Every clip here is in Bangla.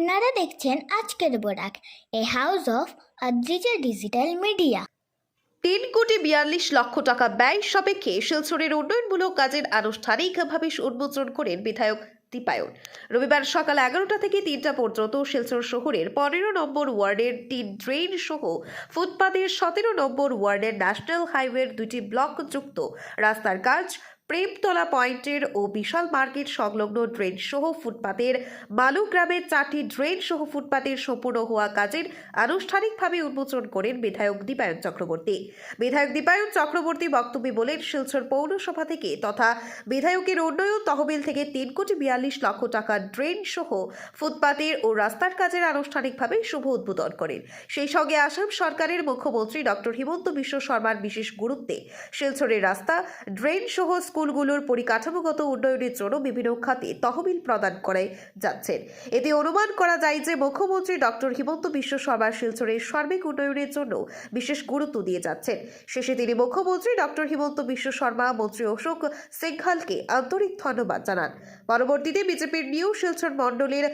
আপনারা দেখছেন আজকের Barak, a house of Adrija digital media তিন কোটি বিয়াল্লিশ লক্ষ টাকা ব্যয় সাপেক্ষে শিলচরের উন্নয়নমূলক কাজের আনুষ্ঠানিকভাবে উন্মোচন করেন বিধায়ক দীপায়ন। রবিবার সকাল এগারোটা থেকে তিনটা পর্যন্ত শিলচর শহরের পনেরো নম্বর ওয়ার্ডের তিন ড্রেন সহ ফুটপাতের সতেরো নম্বর ওয়ার্ডের ন্যাশনাল হাইওয়ের দুটি ব্লক যুক্ত। রাস্তার কাজ প্রেমতলা পয়েন্টের ও বিশাল মার্কেট সংলগ্ন ড্রেন সহ ফুটপাতের মালু গ্রামের চারটি ড্রেন সহ ফুটপাতের সম্পূর্ণ হওয়া কাজের আনুষ্ঠানিকভাবে উন্মোচন করেন বিধায়ক দীপায়ন চক্রবর্তী। বিধায়ক দীপায়ন চক্রবর্তী বক্তব্যে বলেন, শিলচর পৌরসভা থেকে তথা বিধায়কের উন্নয়ন তহবিল থেকে তিন কোটি বিয়াল্লিশ লক্ষ টাকা ড্রেন সহ ফুটপাতের ও রাস্তার কাজের আনুষ্ঠানিকভাবে শুভ উদ্বোধন করেন। সেই সঙ্গে আসাম সরকারের মুখ্যমন্ত্রী ডক্টর হিমন্ত বিশ্ব শর্মার বিশেষ গুরুত্বে শিলচরের রাস্তা, ড্রেন সহ স্কুলগুলোর পরিকাঠামোগত উন্নয়নের জন্য বিভিন্ন খাতে তহবিল প্রদান করে যাচ্ছেন এতে অনুমান করা যায় যে মুখ্যমন্ত্রী ডক্টর হিমন্ত বিশ্ব শর্মা শিলচরের সার্বিক উন্নয়নের জন্য বিশেষ গুরুত্ব দিয়ে যাচ্ছেন। শেষে তিনি মুখ্যমন্ত্রী ডক্টর হিমন্ত বিশ্ব শর্মা, মন্ত্রী অশোক সিংহালকে আন্তরিক ধন্যবাদ জানান। পরবর্তীতে বিজেপির নিউ শিলচর মণ্ডলের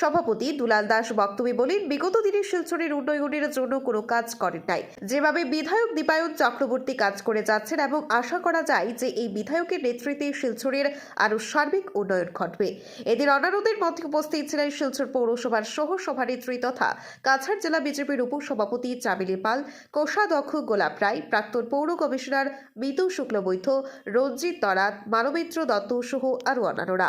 সভাপতি দুলাল দাস বক্তব্যে বলেন, বিগত দিনে শিলচরের উন্নয়নের জন্য কোনো কাজ করেন নাই। যেভাবে বিধায়ক দীপায়ন চক্রবর্তী কাজ করে যাচ্ছেন এবং আশা করা যায় যে এই বিধায়কের নেতৃত্বে শিলচরের আরও সার্বিক উন্নয়ন ঘটবে। এদের অনারদের মধ্যে উপস্থিত ছিলেন শিলচর পৌরসভার সহ সভানেত্রী তথা কাছাড় জেলা বিজেপির উপসভাপতি চামিলি পাল, কোষাধ্যক্ষ গোলাপ রায়, প্রাক্তন পৌর কমিশনার মিতু শুক্লবৈথ রঞ্জিত তরাত, মানবেন্দ্র দত্ত সহ আরও অন্যান্যরা।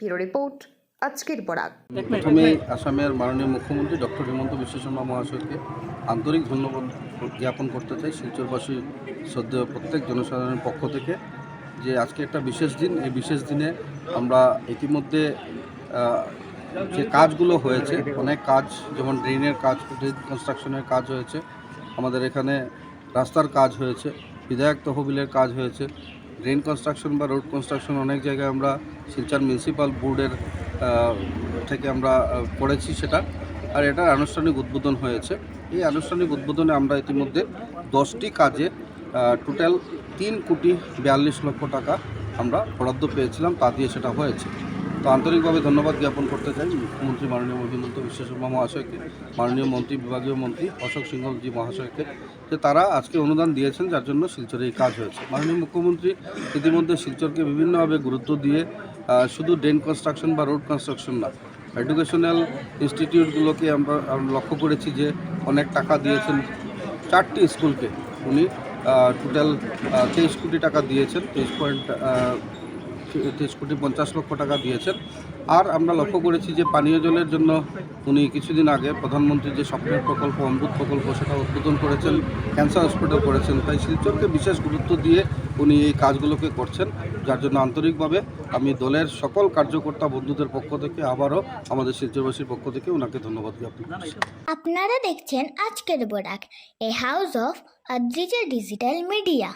Bureau report. আজকের বরাক প্রথমে আসামের মাননীয় মুখ্যমন্ত্রী ডক্টর হিমন্ত বিশ্ব শর্মা মহাশয়কে আন্তরিক ধন্যবাদ জ্ঞাপন করতে চাই। শিলচরবাসী শ্রদ্ধেয় প্রত্যেক জনসাধারণের পক্ষ থেকে যে আজকে একটা বিশেষ দিন। এই বিশেষ দিনে আমরা ইতিমধ্যে যে কাজগুলো হয়েছে, অনেক কাজ, যেমন ড্রেনের কাজ কনস্ট্রাকশনের কাজ হয়েছে, আমাদের এখানে রাস্তার কাজ হয়েছে, বিধায়ক তহবিলের কাজ হয়েছে ড্রেন কনস্ট্রাকশন বা রোড কনস্ট্রাকশন অনেক জায়গায় আমরা শিলচর মিউনিসিপ্যাল বোর্ডের থেকে আমরা করেছি সেটা। আর এটার আনুষ্ঠানিক উদ্বোধন হয়েছে। এই আনুষ্ঠানিক উদ্বোধনে আমরা ইতিমধ্যে দশটি কাজে টোটাল তিন কোটি বিয়াল্লিশ লক্ষ টাকা আমরা বরাদ্দ পেয়েছিলাম, তা দিয়ে সেটা হয়েছে। তো আন্তরিকভাবে ধন্যবাদ জ্ঞাপন করতে চাই মুখ্যমন্ত্রী মাননীয় হিমন্ত বিশ্ব মহাশয়কে, মাননীয় মন্ত্রী, বিভাগীয় মন্ত্রী অশোক সিংহলজি মহাশয়কে, যে তারা আজকে অনুদান দিয়েছেন যার জন্য শিলচরে এই কাজ হয়েছে। মাননীয় মুখ্যমন্ত্রী ইতিমধ্যে শিলচরকে বিভিন্নভাবে গুরুত্ব দিয়ে শুধু ড্রেন কনস্ট্রাকশন বা রোড কনস্ট্রাকশন না, এডুকেশনাল ইনস্টিটিউটগুলোকে আমরা লক্ষ্য করেছি যে অনেক টাকা দিয়েছেন। চারটি স্কুলকে উনি টোটাল তেইশ কোটি টাকা দিয়েছেন, তেইশ পয়েন্ট তেইশ কোটি পঞ্চাশ লক্ষ টাকা দিয়েছেন। আর আমরা লক্ষ্য করেছি যে পানীয় জলের জন্য উনি কিছুদিন আগে প্রধানমন্ত্রী যে স্বপ্নের প্রকল্প, অমৃত প্রকল্প, সেটা উদ্বোধন করেছেন, ক্যান্সার হসপিটাল করেছেন। তাই শিলচরকে বিশেষ গুরুত্ব দিয়ে উনি এই কাজগুলোকে করছেন, যার জন্য আন্তরিকভাবে আমি দলের সকল কার্যকর্তা বন্ধুদের পক্ষ থেকে আবারও আমাদের শিলচরবাসীর পক্ষ থেকে ওনাকে ধন্যবাদ জ্ঞাপন করছি আপনারা দেখছেন আজকের Barak, a house of Adrija digital media.